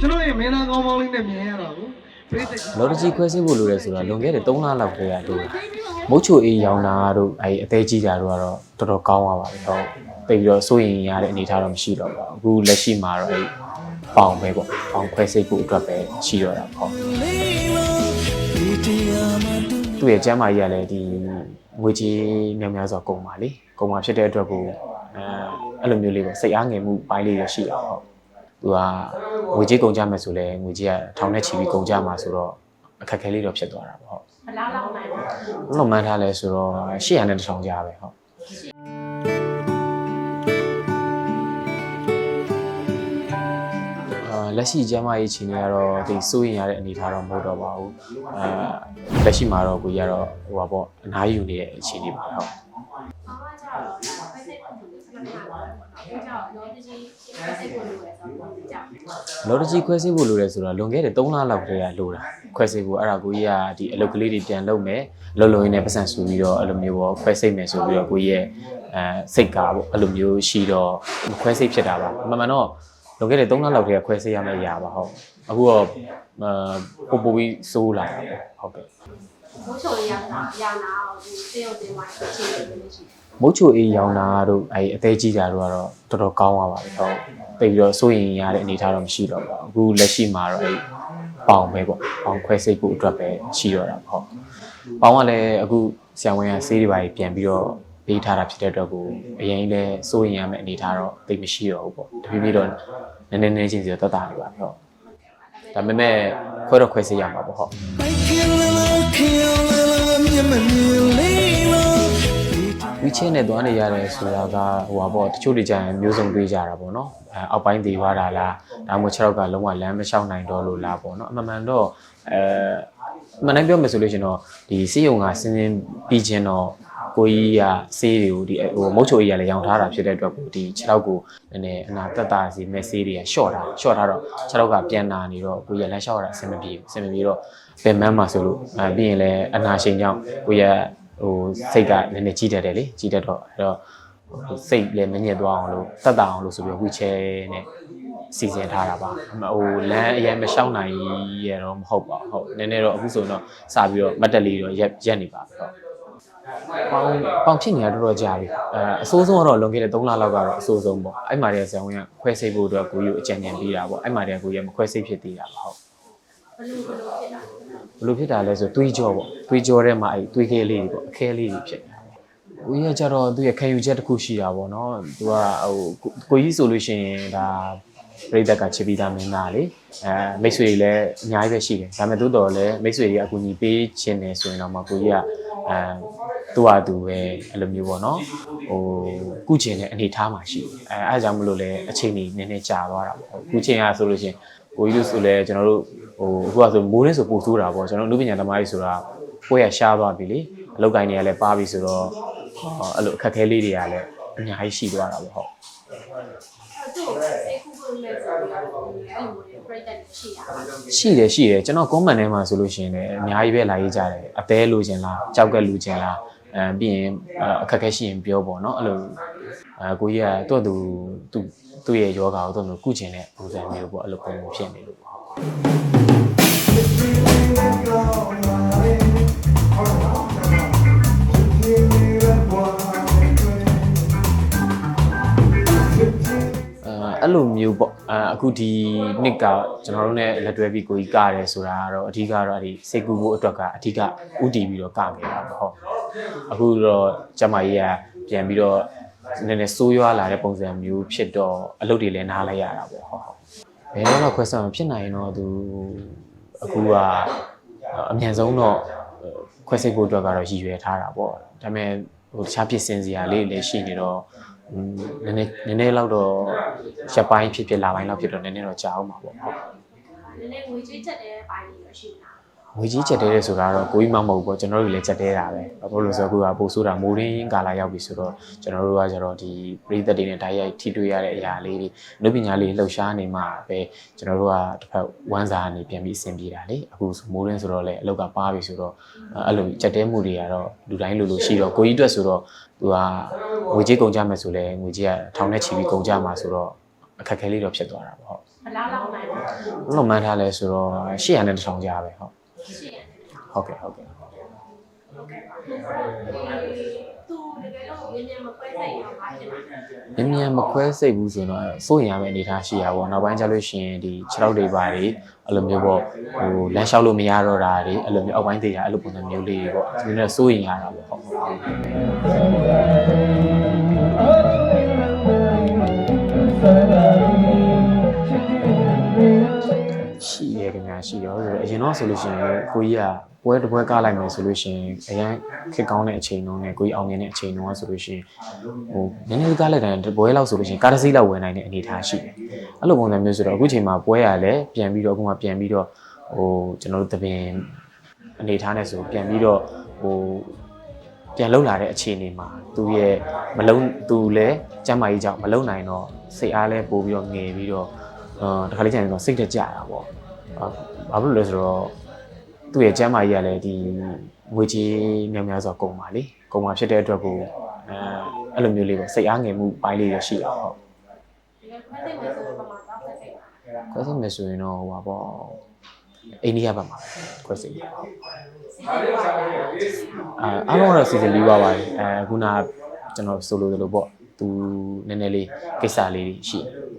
ကျွန်တော်ရဲ့မင်းသားကောင်းကောင်းလေးနဲ့မြင်ရတာကိုပြိတ္တကြီးလော်တကြီးခွဲစိတ်ဖို့လိုလဲဆိုတာလွန်ခဲ့တဲ့3လလောက်တည်းကတို့မုတ်ချိုအေးရောင်တာတို့အဲအသေးကြီးတာတို့ကတော့တော်တော်ကောင်းသွားပါပြီဟုတ်တိတ်ပြီးတော့စိုးရင်ရတဲ့အနေအထားတော့မရှိတော့ပါဘူးအခုလက်ရှိမှာတော့အဲပေါင်ပဲပေါ့ပေါင်ခွဲစိတ်ဖို့အတွက်ပဲရှိတော့တာပေါ့သူ့ရဲ့ကျမ်းမာကြီးကလည်းဒီငွေကြီးများများစွာကုန်ပါလေကုန်ပါဖြစ်တဲ့အတွက်ကိုအဲအဲ့လိုမျိုးလေးပေါ့စိတ်အားငယ်မှုပိုင်းလေးရရှိတာပေါ့ သူကငွေကြီးကုန်ကြမယ်ဆိုလဲငွေကြီးကထောင်နဲ့ချီပြီးကုန်ကြမှာဆိုတော့အခက်အခဲလေးတော့ဖြစ်သွားတာပေါ့ဟုတ်ဘလားလောက်မှန်းဘယ်လိုမှန်းထားလဲဆိုတော့800နဲ့1000ကြားပဲဟုတ်အာလက်ရှိကျမ်းမာရေးခြေနေကတော့ဒီစိုးရင်ရတဲ့အနေအထားတော့မဟုတ်တော့ပါဘူးအဲလက်ရှိမှာတော့ကိုကြီးကတော့ဟိုပါပေါ့အနားယူနေတဲ့အခြေအနေပါဟုတ်။ ဘာမှကြောက်တော့ဖိုက်စိတ်ပုံစံမျိုးဆက်မှာပါတော့။ဒီကြောက်လောတကြီးဖိုက်စိတ်ပုံလိုရဆိုတော့ကြောက်။လော်တကြီးခွဲစိတ်ဖို့လိုလဲဆိုတော့လွန်ခဲ့တဲ့3လလောက်တည်းကလိုတာခွဲစိတ်ဖို့အဲ့ဒါကိုကြီးကဒီအလုပ်ကလေးတွေပြန်လုပ်မယ်လုပ်လို့ရင်းနဲ့ပတ်စံဆူပြီးတော့အဲ့လိုမျိုးပေါ့ခွဲစိတ်မယ်ဆိုပြီးတော့ကိုကြီးရဲ့အဲစိတ်ကားပေါ့အဲ့လိုမျိုးရှိတော့ခွဲစိတ်ဖြစ်တာပါအမှန်မှန်တော့လွန်ခဲ့တဲ့3လလောက်တည်းကခွဲစိတ်ရမယ့်အရာပါဟုတ်အခုတော့အဲပို့ပို့ပြီးစိုးလာတာပေါ့ဟုတ်ကဲ့ မိုးချိုရရတာရနာဒီစေရုံတင်ဝိုင်းအခြေအနေလေးရှိတယ်မုတ်ချိုအေးရောင်တာတို့အဲအသေးကြီးတာတို့ကတော့တော်တော်ကောင်းသွားပါပြီဟုတ်တိတ်ပြီးတော့စိုးရင်ရတဲ့အနေအထားတော့မရှိတော့ပါဘူးအခုလက်ရှိမှာတော့အဲပေါင်ပဲပေါ့ပေါင်ခွဲစိတ်ဖို့အတွက်ပဲရှိတော့တာပေါ့ပေါင်ကလည်းအခုဆရာဝန်ကဆေးတွေပါပြန်ပြီးတော့ပေးထားတာဖြစ်တဲ့အတွက်ကိုအရင်လဲစိုးရင်ရမယ့်အနေအထားတော့တိတ်မရှိတော့ဘူးပေါ့တဖြည်းဖြည်းတော့နည်းနည်းနည်းချင်းစီတော့တတ်တာနေပါပြီဟုတ်ဒါပေမဲ့ခွဲတော့ခွဲစိတ်ရမှာပေါ့ဟုတ် ခင်ရလာမြင်မ ဝီချဲနဲ့သွားနေရတယ်ဆိုတာကဟိုပါပေါ့တချို့တွေကြရင်မျိုးစုံတွေးကြတာပေါ့နော်အဲအောက်ပိုင်းသေးသွားတာလားဒါမှမဟုတ်6ရောက်ကလုံးဝလမ်းမလျှောက်နိုင်တော့လို့လားပေါ့နော်အမှန်မှန်တော့အဲအမှန်တမ်းပြောမယ်ဆိုလို့ရှင်တော့ဒီစေးရုံကစင်းစင်းပြီးချင်းတော့ကိုကြီးကဆေးတွေကိုဒီဟိုမုတ်ချိုကြီးကလည်းရောင်ထားတာဖြစ်တဲ့အတွက်ကိုဒီ6ရောက်ကိုနည်းနည်းအနာတက်တာစီမဲ့ဆေးတွေကရှော့တာရှော့ထားတော့6ရောက်ကပြန်နာနေတော့ကိုကြီးကလမ်းလျှောက်ရတာအဆင်မပြေဘူးအဆင်မပြေတော့ပင်မန်းမှာဆိုလို့အဲပြီးရင်လည်းအနာရှင်ကြောင့်ကိုကြီးက ဟိုစိတ်ကနည်းနည်းကြီးတတ်တယ်လေကြီးတတ်တော့အဲ့တော့ဟိုစိတ်လည်းမညစ်သွားအောင်လို့တတ်တာအောင်လို့ဆိုပြီးဝီချဲနဲ့စီစဉ်ထားတာပါအမဟိုလမ်းအရင်မလျှောက်နိုင်ရတော့မဟုတ်ပါဘူးဟုတ်နည်းနည်းတော့အခုဆိုတော့စပြီးတော့မတ်တက်လေးတော့ရက်ရက်နေပါပြီဟုတ်ပေါင်ပေါင်ဖြစ်နေတာတော်တော်ကြာပြီအဲအဆိုးဆုံးကတော့လွန်ခဲ့တဲ့3လလောက်ကတော့အဆိုးဆုံးပေါ့အဲ့မှာတည်းဆရာဝန်ကခွဲစိတ်ဖို့အတွက်ကိုကြီးကိုအကြံဉာဏ်ပေးတာပေါ့အဲ့မှာတည်းကိုကြီးကမခွဲစိတ်ဖြစ်သေးတာပါဟုတ်ဘလူးဘလူးဖြစ်တာ ဘယ်လိုဖြစ်တာလဲဆိုတွေးကြောပေါ့တွေးကြောထဲမှာအဲ့တွေးခဲလေးတွေပေါ့အခဲလေးတွေဖြစ်နေတာ။ဦးရကြတော့သူရဲ့ခံယူချက်တစ်ခုရှိတာပေါ့နော်။သူကဟိုကိုကြီးဆိုလို့ရှိရင်ဒါပြိတ္တကချစ်ပြီးသားမင်းသားလေအဲမိတ်ဆွေတွေလည်းအများကြီးပဲရှိတယ်။ဒါပေမဲ့တိုးတော်လည်းမိတ်ဆွေတွေကအကူအညီပေးခြင်းတယ်ဆိုရင်တော့မှကိုကြီးကအဲသူ့ဟာသူပဲအဲ့လိုမျိုးပေါ့နော်။ဟိုကုချင်တဲ့အနေထားမှာရှိတယ်။အဲအဲအကြောင်းမလို့လဲအချိန်ကြီးနည်းနည်းကြာသွားတာပေါ့။ကုချင်ရဆိုလို့ရှိရင် ကိုကြီးတို့ဆိုလဲကျွန်တော်တို့ဟိုအခုကဆိုမိုးရင်းဆိုပို့ဆိုးတာပေါ့ကျွန်တော်တို့လူပညာသမားကြီးဆိုတာကိုယ့်ရရှားသွားပြီလေအလုပ်ကိုင်းတွေကလည်းပါပြီဆိုတော့ဟောအဲ့လိုအခက်အခဲလေးတွေကလည်းအများကြီးရှိသွားတာပေါ့ဟုတ်အဲ့တော့စေခုခုလဲဆိုတော့အဲ့လိုမျိုးပြိတ္တရှိတာရှိတယ်ရှိတယ်ကျွန်တော် comment ထဲမှာဆိုလို့ရှိရင်လည်းအများကြီးပဲလာရေးကြတယ်အသေးလိုချင်လားကြောက်ကက်လိုချင်လား အဲပြီးရင်အခက်အခဲရှိရင်ပြောပေါ့နော်အဲ့လိုအဲကိုကြီးကသူ့သူသူ့သူ့ရဲ့ယောဂါကိုသူ့လိုကုချင်တဲ့ပုံစံမျိုးပေါ့အဲ့လိုပုံဖြစ်နေလို့ပေါ့အဲအဲ့လိုမျိုးပေါ့အဲအခုဒီနှစ်ကကျွန်တော်တို့ ਨੇ လက်တွဲပြီးကိုကြီးကတယ်ဆိုတာကတော့အဓိကတော့အဲ့ဒီစိတ်ကူဖို့အတွက်ကအဓိကဥတည်ပြီးတော့ကခဲ့တာပေါ့ဟုတ် အခုတော့ကျမကြီးကပြန်ပြီးတော့နည်းနည်းစိုးရွားလာတဲ့ပုံစံမျိုးဖြစ်တော့အလုပ်တွေလည်းနားလိုက်ရတာပေါ့ဟုတ်ဟုတ်ဘယ်တော့မှခွဲဆောင်ဖြစ်နိုင်ရင်တော့သူအခုကအမြန်ဆုံးတော့ခွဲစိတ်ဖို့အတွက်ကတော့ရည်ရွယ်ထားတာပေါ့ဒါပေမဲ့ဟိုတခြားဖြစ်စင်စရာလေးလည်းရှိနေတော့อืมနည်းနည်းနည်းနည်းလောက်တော့ရပ်ပိုင်းဖြစ်ဖြစ်လာပိုင်းလောက်ဖြစ်တော့နည်းနည်းတော့ကြာအောင်ပါပေါ့ဟုတ်နည်းနည်းငွေကြေးချက်တဲ့ပိုင်းတွေရရှိလား ငွေကြီးချက်တဲတယ်ဆိုတာတော့ကိုကြီးမမဟုတ်ဘူးပေါ့ကျွန်တော်တို့လည်းချက်တဲတာပဲဘာလို့လဲဆိုတော့အခုကပို့ဆိုတာမိုးရင်းကာလာရောက်ပြီဆိုတော့ကျွန်တော်တို့ကကျတော့ဒီပြည်သက်တွေနဲ့ဓာတ်ရိုက်ထိတွေ့ရတဲ့အရာလေးတွေလူပညာလေးလှုပ်ရှားနေမှပဲကျွန်တော်တို့ကတစ်ဖက်ဝမ်းစာကနေပြန်ပြီးအဆင်ပြေတာလေအခုမိုးရင်းဆိုတော့လည်းအလောက်ကပါပြီဆိုတော့အဲ့လိုချက်တဲမှုတွေကတော့လူတိုင်းလိုလိုရှိတော့ကိုကြီးအတွက်ဆိုတော့သူကငွေကြီးကုန်ကြမယ်ဆိုလဲငွေကြီးကထောင်နဲ့ချီပြီးကုန်ကြမှာဆိုတော့အခက်အခဲလေးတော့ဖြစ်သွားတာပေါ့ဟုတ်ဘယ်လောက်လောက်မှန်းလဲဘယ်လိုမှန်းထားလဲဆိုတော့800နဲ့1000ကြားပဲဟုတ်ရှိရတယ် ဟုတ်ကဲ့ဟုတ်ကဲ့သူတကယ်လို့မြင်မြင်မခွဲစိတ်ရောပါဖြစ်မှာမြင်မြန်မခွဲစိတ်ဘူးဆိုတော့စိုးရင်ရမယ့်အနေအထားရှိရပါဘောနောက်ပိုင်းကျလို့ရှိရင်ဒီ6ရောက်တွေပါတွေအဲ့လိုမျိုးပေါ့ဟိုလမ်းလျှောက်လို့မရတော့တာတွေအဲ့လိုမျိုးအောက်ပိုင်းသေးတာအဲ့လိုပုံစံမျိုးလေးတွေပေါ့ဒီနေ့စိုးရင်ရတာပေါ့ဟုတ် ရခင်ဗျာရှိရောဆိုတော့အရင်တော့ဆိုလို့ရှိရင်ကိုကြီးကပွဲတစ်ပွဲကားလိုက်မယ်ဆိုလို့ရှိရင်အရင်ခက်ကောင်းတဲ့အချိန်တုန်းနဲ့ကိုကြီးအောင်မြင်တဲ့အချိန်တုန်းကဆိုလို့ရှိရင်ဟိုနည်းနည်းကားလိုက်တိုင်းတစ်ပွဲလောက်ဆိုလို့ရှိရင်ကားတစ်စီးလောက်ဝင်နိုင်တဲ့အနေအထားရှိတယ်အဲ့လိုပုံစံမျိုးဆိုတော့အခုချိန်မှာပွဲရလဲပြန်ပြီးတော့အခုမှပြန်ပြီးတော့ဟိုကျွန်တော်တို့တပင်အနေအထားနဲ့ဆိုပြန်ပြီးတော့ဟိုပြန်လှုပ်လာတဲ့အခြေအနေမှာသူရဲ့မလုံးသူလည်းကျမ်းမာရေးကြောင့်မလုံနိုင်တော့စိတ်အားလဲပို့ပြီးတော့ငယ်ပြီးတော့အာတခါလေးကျရင်တော့စိတ်တက်ကြတာပေါ့အာ ဘာဖြစ်လို့လဲဆိုတော့သူ့ရဲ့ကျမ်းမာရေးကလည်းဒီငွေကြေးများများစွာကုန်ပါလေကုန်ပါဖြစ်တဲ့အတွက်ကိုအဲအဲ့လိုမျိုးလေးပေါ့စိတ်အားငယ်မှုပိုင်းလေးရရှိတာဟုတ်တကယ်ခွဲစိတ်မယ်ဆိုတော့ပမာတော့ခွဲစိတ်ပါခွဲစိတ်မယ်ဆိုရင်တော့ဟိုပါပေါ့အိန္ဒိယဘက်မှာခွဲစိတ်ပါဟုတ်အာအားလုံးကတော့စီစဉ်ပြီးသွားပါတယ်အဲခုနကကျွန်တော်ဆိုလိုသလိုပေါ့သူနည်းနည်းလေးကိစ္စလေးတွေရှိတယ်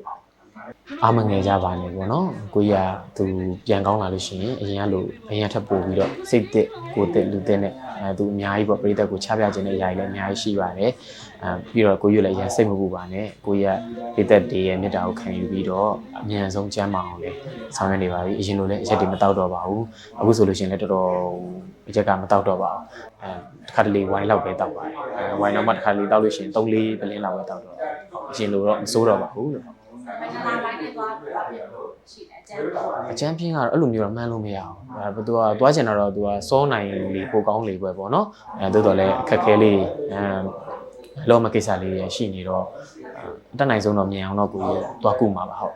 အားမငယ်ကြပါနဲ့ပေါ့နော်ကိုကြီးကသူပြန်ကောင်းလာလို့ရှိရင်အရင်ကလိုအရင်ကထပ်ပို့ပြီးတော့စိတ်သက်ကိုယ်သက်လူသက်နဲ့အဲသူအများကြီးပေါ့ပြည်သက်ကိုချပြခြင်းတဲ့အရာတွေလည်းအများကြီးရှိပါတယ်အဲပြီးတော့ကိုကြီးလည်းအရင်စိတ်မပူပါနဲ့ကိုကြီးကပြည်သက်တွေရဲ့မေတ္တာကိုခံယူပြီးတော့အမြန်ဆုံးကျမ်းမာအောင်လေဆောင်ရွက်နေပါပြီအရင်လိုလည်းအရက်တွေမတောက်တော့ပါဘူးအခုဆိုလို့ရှိရင်လည်းတော်တော်အရက်ကမတောက်တော့ပါဘူးအဲတစ်ခါတလေဝိုင်းလောက်ပဲတောက်ပါတယ်အဲဝိုင်းတော့မှတစ်ခါတလေတောက်လို့ရှိရင်3-4ပလင်းလောက်ပဲတောက်တော့အရင်လိုတော့မစိုးတော့ပါဘူးလို့ ဘယ်နှလားလိုက်နဲ့သွားပြီးတော့ဖြစ်လို့ရှိတယ်အကျန်းတော့အချမ်းပြင်းကတော့အဲ့လိုမျိုးတော့မှန်းလို့မရအောင်အဲဘသူကသွားချင်တာတော့သူကစောနိုင်လေပိုကောင်းလေပဲပေါ့နော်အဲတိုးတော်လည်းအခက်ခဲလေးအဲလောမကိစ္စလေးရရှိနေတော့အတက်နိုင်ဆုံးတော့မြင်အောင်တော့ကိုကြီးသွားကုမှာပါဟုတ်